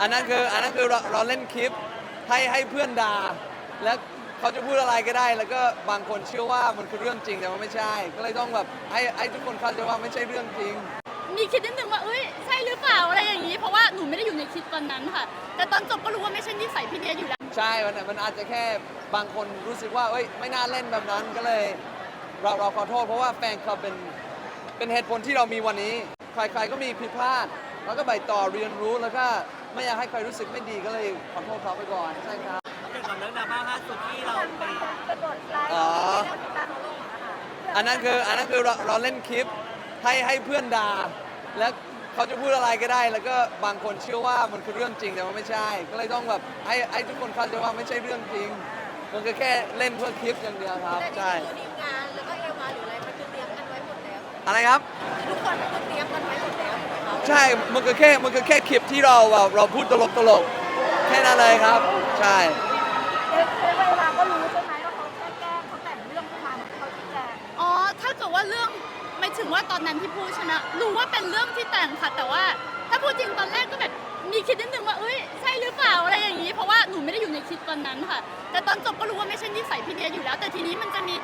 อันนั้นคืออันนั้นคือเราเราเล่นคลิปให้ให้เพื่อนด่าแล้วเขาจะพูดอะไรก็ได้ แล้วก็บางคนเชื่อว่ามันคือเรื่องจริงแต่ว่าไม่ใช่ ก็เลยต้องแบบให้ให้ทุกคนเข้าใจว่าไม่ใช่เรื่องจริง มีคิดนิดนึงว่าเอ้ยใช่หรือเปล่าอะไรอย่างนี้ เพราะว่าหนูไม่ได้อยู่ในคลิปตอนนั้นค่ะ แต่ตอนจบก็รู้ว่าไม่ใช่นิสัยพี่เดียอยู่แล้ว ใช่มันมันอาจจะแค่บางคนรู้สึกว่าเอ้ยไม่น่าเล่นแบบนั้นก็เลย เราเราขอโทษเพราะว่าแฟนคลับเป็นเป็นเหตุผลที่เรามีวันนี้ ใครๆก็มีผิดพลาด แล้วก็ไปต่อเรียนรู้แล้วก็ ไม่อยากให้ใครรู้สึกไม่ดีก็เลยขอโทษเขาไปก่อนใช่ครับเกี่ยวกับเรื่องดราม่าล่าสุดที่เราไปอ๋ออันนั้นคืออันนั้นคือเราเราเล่นคลิปให้ให้เพื่อนด่าแล้วเขาจะพูดอะไรก็ได้ แล้วก็บางคนเชื่อว่ามันคือเรื่องจริงแต่ว่าไม่ใช่ ก็เลยต้องแบบให้ให้ทุกคนเข้าใจว่าไม่ใช่เรื่องจริง มันก็แค่เล่นเพื่อคลิปอย่างเดียวครับแต่จใช่ริงๆคือทีมงานแล้วก็เอวาหรืออะไรมันคือเตรียมกันไว้หมดแล้วอะไรครับทุกคนมันคือเตรียมกันไว้หมดแล้วถูกไหมคะ ใช่มันก็แค่มันก็แค่คลิปที่เราแบบเราพูดตลกตลกๆแค่นั้นเลยครับ ใช่เอ๊ะเอ๊ะเวลาก็รู้ใช่ไหมว่าเขาแค่แกล้งเขาแต่งเรื่องขึ้นมาเหมือนเขาชี้แจงอ๋อ ถ้าเกิดว่าเรื่องไม่ถึงว่าตอนนั้นที่พูดใช่ไหมรู้ว่าเป็นเรื่องที่แต่งค่ะ แต่ว่า ถ้าพูดจริงตอนแรกก็แบบมีคิดนิดนึงว่าเอ้ยใช่หรือเปล่าอะไรอย่างนี้ เพราะว่าหนูไม่ได้อยู่ในคลิปตอนนั้นค่ะ แต่ตอนจบก็รู้ว่าไม่ใช่นิสัยพี่เดียอยู่แล้ว แต่ทีนี้มันจะมี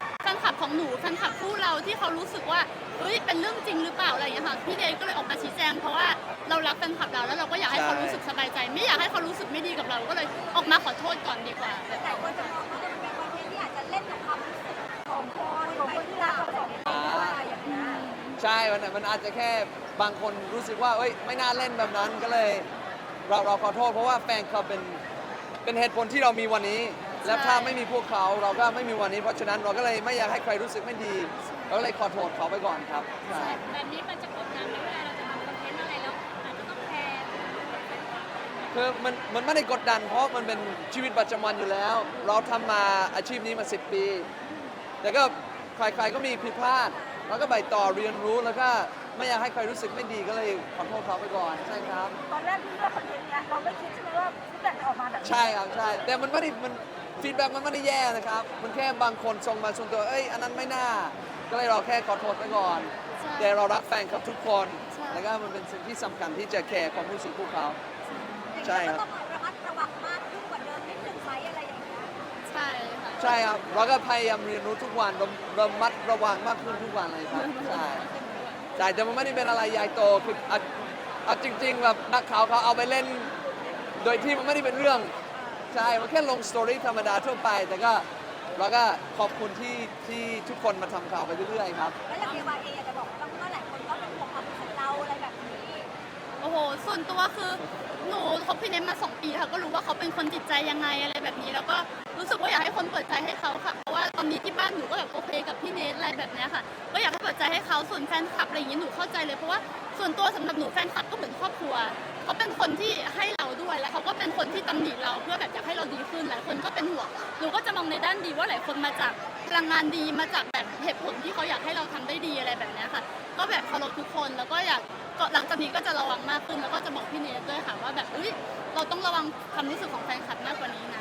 หนูแฟนคลับคู่เราที่เขารู้สึกว่าเอ้ยเป็นเรื่องจริงหรือเปล่าอะไรอย่างเงี้ยค่ะพี่เดียก็เลยออกมาชี้แจงเพราะว่าเรารักแฟนคลับเราแล้วเราก็อยากให้เขารู้สึกสบายใจ ไม่อยากให้เขารู้สึกไม่ดีกับเราก็เลยออกมาขอโทษก่อนดีกว่าแบบแต่คนจะมองว่ามันเป็นคอนเทนต์ที่อาจจะเล่นกับความรู้สึกของคนของคนที่รักเราสองคนด้วยอย่างเงี้ยใช่มันมันอาจจะแค่บางคนรู้สึกว่าเอ้ยไม่น่าเล่นแบบนั้นก็เลย เราเราขอโทษเพราะว่าแฟนคลับเป็นเป็นเหตุผลที่เรามีวันนี้ และถ้าไม่มีพวกเขาเราก็ไม่มีวันนี้ เพราะฉะนั้นเราก็เลยไม่อยากให้ใครรู้สึกไม่ดี เราก็เลยขอโทษเขาไปก่อนครับใช่แบบนี้มันจะกดดันไหมเวลาเราจะทำคอนเทนต์อะไรแล้วอาจจะต้องแคร์คือมันมันไม่ได้กดดัน เพราะมันเป็นชีวิตประจำวันอยู่แล้ว เราทำมาอาชีพนี้มา 10 ปี แต่ก็ใครๆก็มีผิดพลาดแล้วก็ไปต่อเรียนรู้แล้วก็ไม่อยากให้ใครรู้สึกไม่ดีก็เลยขอโทษเขาไปก่อนใช่ครับ ตอนแรกที่เลือกคอนเทนต์เนี้ยเราไม่คิดใช่ไหมว่าฟีดแบ็กจะออกมาแบบนี้ ใช่ครับใช่แต่มันไม่ได้มัน ฟีดแบ็กมันไม่ได้แย่นะครับ มันแค่บางคนส่งมาส่วนตัว เอ้ย อันนั้นไม่น่า ก็เลยเราแค่ขอโทษไปก่อน ใช่ แต่เรารักแฟนคลับทุกคน ใช่ แล้วก็มันเป็นสิ่งที่สำคัญที่จะแคร์ความรู้สึกพวกเขา ใช่ครับก็ต้องระมัดระวังมากขึ้นกว่าเดิมนิดนึงไหมอะไรอย่างเงี้ยใช่ค่ะ ใช่ครับ เราก็พยายามเรียนรู้ทุกวันระระมัดระวังมากขึ้นทุกวันเลยครับ ใช่ใช่แต่มันไม่ได้เป็นอะไรใหญ่โตคือเอาเอาจริงๆแบบนักข่าวเขาเอาไปเล่น โดยที่มันไม่ได้เป็นเรื่อง ใช่มันแค่ลงสตอรี่ธรรมดาทั่วไป แต่ก็เราก็ขอบคุณที่ที่ทุกคนมาทำข่าวไปเรื่อยๆครับ แล้วอย่างเอวาเองอยากจะบอกว่าหลายคนก็เป็นห่วงความรู้สึกเราอะไรแบบนี้ โอ้โห ส่วนตัวคือหนูคบพี่เนมมาสองปีค่ะก็รู้ว่าเขาเป็นคนจิตใจยังไงอะไรแบบนี้ แล้วก็รู้สึกว่าอยากให้คนเปิดใจให้เขาค่ะเพราะว่าตอนนี้ที่บ้านหนูก็แบบโอเคกับพี่เนทอะไรแบบเนี้ยค่ะก็อยากให้เปิดใจให้เขาส่วนแฟนคลับอะไรอย่างนี้หนูเข้าใจเลยเพราะว่าส่วนตัวสำหรับหนูแฟนคลับก็เหมือนครอบครัว เขาเป็นคนที่ให้เราด้วยและเขาก็เป็นคนที่ตำหนิเราเพื่อแบบอยากให้เราดีขึ้นหลายคนก็เป็นห่วงหนูก็จะมองในด้านดีว่าหลายคนมาจากพลังงานดีมาจากแบบเหตุผลที่เขาอยากให้เราทำได้ดีอะไรแบบนี้ค่ะ ก็แบบเคารพทุกคนแล้วก็อยากก็หลังจากนี้ก็จะระวังมากขึ้นแล้วก็จะบอกพี่เนทด้วยค่ะว่าแบบเอ้ยเราต้องระวังความรู้สึกของแฟนคลับมากกว่านี้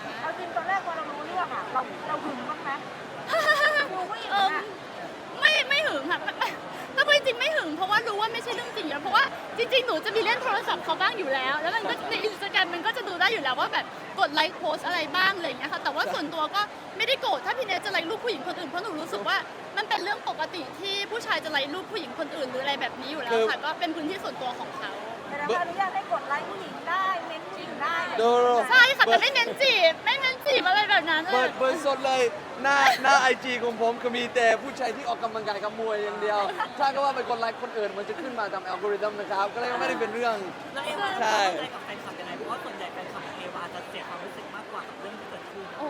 จริงๆ หนูจะมีเล่นโทรศัพท์เขาบ้างอยู่แล้ว แล้วมันก็ในอินสตาแกรมมันก็จะดูได้อยู่แล้วว่าแบบกดไลค์โพสอะไรบ้างอะไรอย่างเงี้ยค่ะ แต่ว่าส่วนตัวก็ไม่ได้โกรธถ้าพี่เนทจะไลค์รูปผู้หญิงคนอื่นเพราะหนูรู้สึกว่ามันเป็นเรื่องปกติที่ผู้ชายจะไลค์รูปผู้หญิงคนอื่นหรืออะไรแบบนี้อยู่แล้วค่ะ ก็เป็นพื้นที่ส่วนตัวของเขา แต่เราอนุญาตให้กดไลค์ผู้หญิงได้ เม้นผู้หญิงได้ดูใช่ค่ะแต่ไม่เน้นจีบไม่เน้นจีบอะไรแบบนั้นเปิอะดเปิดสดเลยหน้าหน้าไอจีของผมก็มีแต่ผู้ชายที่ออกกำลังกายกับมวยอย่างเดียว ถ้าก็ว่าเป็นคนไลค์คนอื่นมันจะขึ้นมาตามอัลกอริทึมนะครับ ก็เลยไม่ได้เป็นเรื่อง แล้วเอวาใช่จะเข้าใจกับแฟนคลับยังไงเพราะว่าส่วนใหญ่แฟนคลับของเอวาจะเสียความรู้สึกมากกว่ากับเรื่องที่เกิดขึ้น โอ้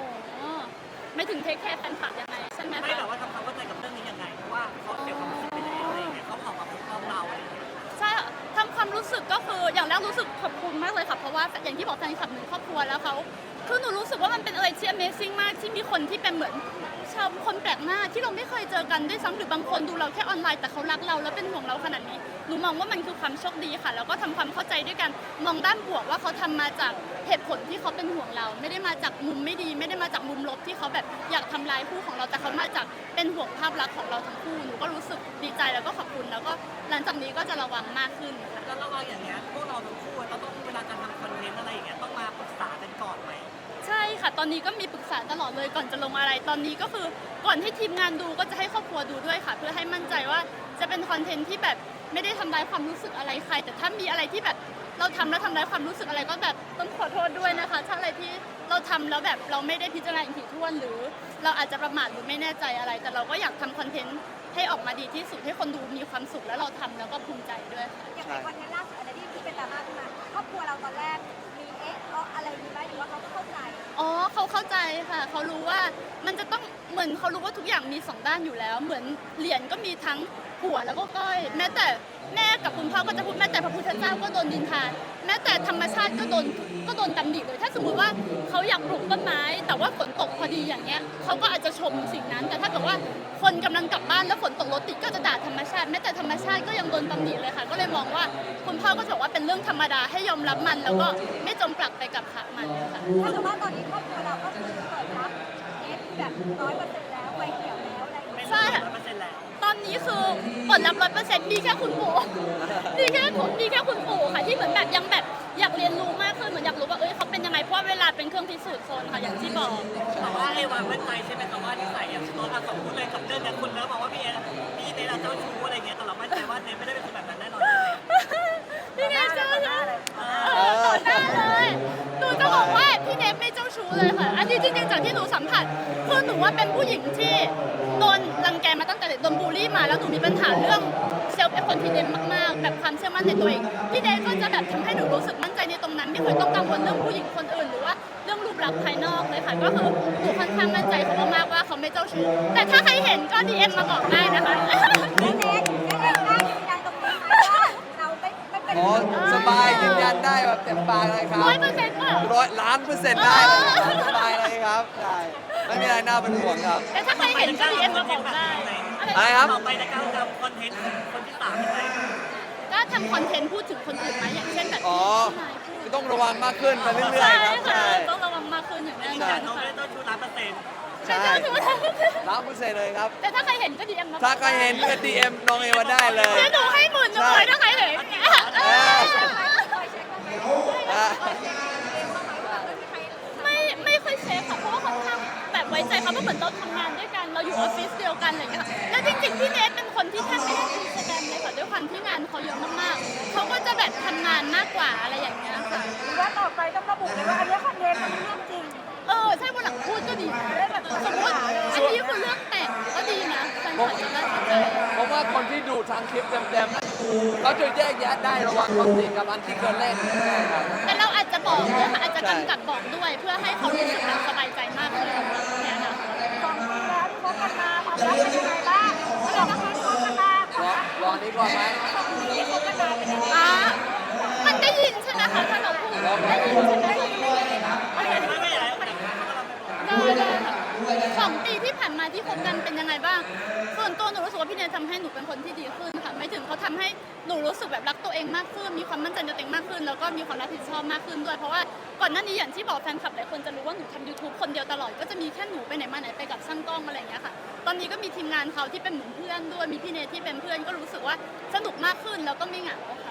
ไม่ถึงเทคแคร์แฟนคลับยังไงใช่ไหมไม่คะแต่ว่ ว่าอย่างที่บอกแฟนคลับหนึ่งครอบครัวแล้วเขา คือหนูรู้สึกว่ามันเป็นอะไรที่ Amazing มากที่มีคนที่เป็นเหมือนชาวคนแปลกหน้าที่เราไม่เคยเจอกันด้วยซ้ำหรือบางคนดูเราแค่ออนไลน์แต่เขารักเราแล้วเป็นห่วงเราขนาดนี้หนูมองว่ามันคือความโชคดีค่ะ แล้วก็ทำความเข้าใจด้วยกันมองด้านบวกว่าเขาทำมาจากเหตุผลที่เขาเป็นห่วงเรา ไม่ได้มาจากมุมไม่ดี ไม่ได้มาจากมุมลบที่เขาแบบอยากทำลายคู่ของเราแต่เขามาจากเป็นห่วงภาพลักษณ์ของเราทั้งคู่หนูก็รู้สึกดีใจแล้วก็ขอบคุณแล้วก็หลังจากนี้ก็จะระวังมากขึ้นค่ะ แล้วเราอย่างเงี้ยพวกเราทั้งคู่จะต้องเวลาการทำคอนเทนต์อะไรอย่างตอ ตอนนี้ก็มีปรึกษาตลอดเลยก่อนจะลงอะไร ตอนนี้ก็คือก่อนให้ทีมงานดูก็จะให้ครอบครัวดูด้วยค่ะ เพื่อให้มั่นใจว่าจะเป็นคอนเทนต์ที่แบบไม่ได้ทำร้ายความรู้สึกอะไรใคร แต่ถ้ามีอะไรที่แบบเราทำแล้วทำร้ายความรู้สึกอะไรก็แบบต้องขอโทษด้วยนะคะ ถ้าอะไรที่เราทำแล้วแบบเราไม่ได้พิจารณาอย่างถี่ถ้วนหรือ เราอาจจะประมาทหรือไม่แน่ใจอะไร แต่เราก็อยากทำคอนเทนต์ให้ออกมาดีที่สุดให้คนดูมีความสุขแล้วเราทำแล้วก็ภูมิใจด้วยค่ะ อย่างในวั ค่ะ เขารู้ว่ามันจะต้องเหมือนเขารู้ว่าทุกอย่างมีสองด้านอยู่แล้ว เหมือนเหรียญก็มีทั้ง หัวแล้วก็ก้อย แม้แต่แม่กับคุณพ่อก็จะพูดแม้แต่พระพุทธเจ้าก็โดนดินทาแม้แต่ธรรมชาติก็โดนก็โดนตำหนิเลย ถ้าสมมติว่าเขาอยากปลูกต้นไม้ แต่ว่าฝนตกพอดีอย่างเงี้ยเขาก็อาจจะชมสิ่งนั้น แต่ถ้าเกิดว่าคนกำลังกลับบ้านแล้วฝนตกรถติดก็จะด่าธรรมชาติแม้แต่ธรรมชาติก็ยังโดนตำหนิเลยค่ะ ก็เลยมองว่าคุณพ่อก็จะบอกว่าเป็นเรื่องธรรมดาให้ยอมรับมัน แล้วก็ไม่จมปลักไปกับมันค่ะถ้าเกิดว่าตอนนี้ครอบครัวเราก็คือเปิดรับเอ๊ะแบบร้อยเปอร์เซ็นต์แล้วไฟเขียวแล้วอะไรอย่างเป็เงี้นยใช่ นี้คือผลลัพธ์ร้อยเปอร์เซ็นต์มีแค่คุณปู่มีแค่ผมมีแค่คุณปู่ค่ะที่เหมือนแบบยังแบบอยากเรียนรู้มากขึ้นเหมือนอยากรู้ว่าเอ้ยเขาเป็นยังไงเพราะว่าเวลาเป็นเครื่องพิสูจน์คนค่ะอย่างที่บอกแต่ว่าไอ้วางเว้นใจใช่ไหมคะว่านิสัยอย่างตัวอาสมพูดเลยกับเรื่องเนี้ยคุณเริ่มบอกว่าพี่เอพี่เนยเจ้าชู้อะไรเงี้ยแต่เรามั่นใจว่าเนยไม่ได้เป็นคนแบบ เจ้าชู้เลยค่ะ อันนี้จริงๆจากที่หนูสัมผัสคือหนูว่าเป็นผู้หญิงที่โดนรังแกมาตั้งแต่เด็กโดนบูลลี่มาแล้วหนูมีปัญหาเรื่องเซลฟ์เอฟคอนฟิเดนมากๆ แบบความเชื่อมั่นในตัวเองพี่เนทก็จะแบบทำให้หนูรู้สึกมั่นใจในตรงนั้นไม่เคยต้องกังวลเรื่องผู้หญิงคนอื่นหรือว่าเรื่องรูปลักษณ์ภายนอกเลยค่ะ ก็คือหนูค่อนข้างมั่นใจเขามากๆว่าเขาไม่เจ้าชู้แต่ถ้าใครเห็นก็ดีเอ็มมาบอกได้นะคะ ไม่เป็นโอ้สบายยืนยันได้แบบเต็มปากเลยครับร้อยเปอร์เซ็นต์เปล่า ร้อยล้านเปอร์เซ็นต์ได้เลยครับสบายเลยครับใช่ไม่มีอะไรน่าเป็นห่วงครับ แต่ถ้าใครเห็นก็ดีเอ็มมาบอกได้อะไรอะไรครับต่อไปในการทำคอนเทนต์คนที่สามยังไงก็ทำคอนเทนต์พูดถึงคนอื่นไหมอย่างเช่นแบบอ๋อที่นายพูดต้องระวังมากขึ้นไปเรื่อยใช่ๆครับค่ะใช่ต้องระวังมากขึ้นอย่างแน่ยืนนอยันนน้องไม่ค่ะได้เจ้าชู้ร้อยเปอร์เซ็นต์ใช่ใช่ใช่ล้านเปอร์เซ็นต์เลยครับ แต่ถ้าใครเห็นก็ดีเอ็มมาถ้าใครเห็นก็ดีเอ็มน้องเอวาได้เลย เดี๋ยวหนูให้หมื่นหนึ่งเลยถ้าใครเห็นเอออะ ไม่ไม่ค่อยเช็คค่ะเพราะว่าค่อนข้างแบบไว้ใจเขาเพราะเหมือนเราทำงานด้วยกันเราอยู่ออฟฟิศเดียวกันอะไรอย่างเงี้ยค่ะแล้วจริงๆพี่เนทเป็นคนที่แทบไม่ได้อินสตาแกรมเลยค่ะด้วยความที่งานเขาเยอะมากๆเขาก็จะแบบทำงานมากกว่าอะไรอย่างเงี้ยค่ะ หรือว่าต่อไปต้องระบุเลยว่าอันนี้คอนเทนต์มันเรื่องจริง เออใช่วันหลังพูดก็ดีนะได้แบบสมมติอันนี้คือเรื่องแต่งก็ดีนะแฟนคลับจะได้เข้าใจเพราะว่าคนที่ดูทางคลิปเต็มๆเขาจะแยกแยะได้ระหว่างความจริงกับอันที่เกินเล่นครับแต่เราอาจจะบอกด้วยค่ะอาจจะกำกับบอกด้วยเพื่อให้เขารู้สึกแบบสบายใจมากขึ้นเนี่ยนะสองปีแล้วที่คบกันมาความรักเป็นยังไงบ้างอะไรนะคะคบกันมารอรอนี้ก่อนไหม ที่คบกันเป็นยังไงบ้าง ส่วนตัวหนูรู้สึกว่าพี่เนยทำให้หนูเป็นคนที่ดีขึ้นค่ะไม่ถึงเขาทำให้หนูรู้สึกแบบรักตัวเองมากขึ้น มีความมั่นใจในตัวเองมากขึ้น แล้วก็มีความรับผิดชอบมากขึ้นด้วย เพราะว่าก่อนหน้านี้อย่างที่บอกแฟนคลับหลายคนจะรู้ว่าหนูทำ YouTube คนเดียวตลอด ก็จะมีแค่หนูไปไหนมาไหนไปกับช่างกล้องอะไรอย่างเงี้ยค่ะ ตอนนี้ก็มีทีมงานเขาที่เป็นเหมือนเพื่อนด้วย มีพี่เนยที่เป็นเพื่อนก็รู้สึกว่าสนุกมากขึ้นแล้วก็ไม่เหงาค่ะ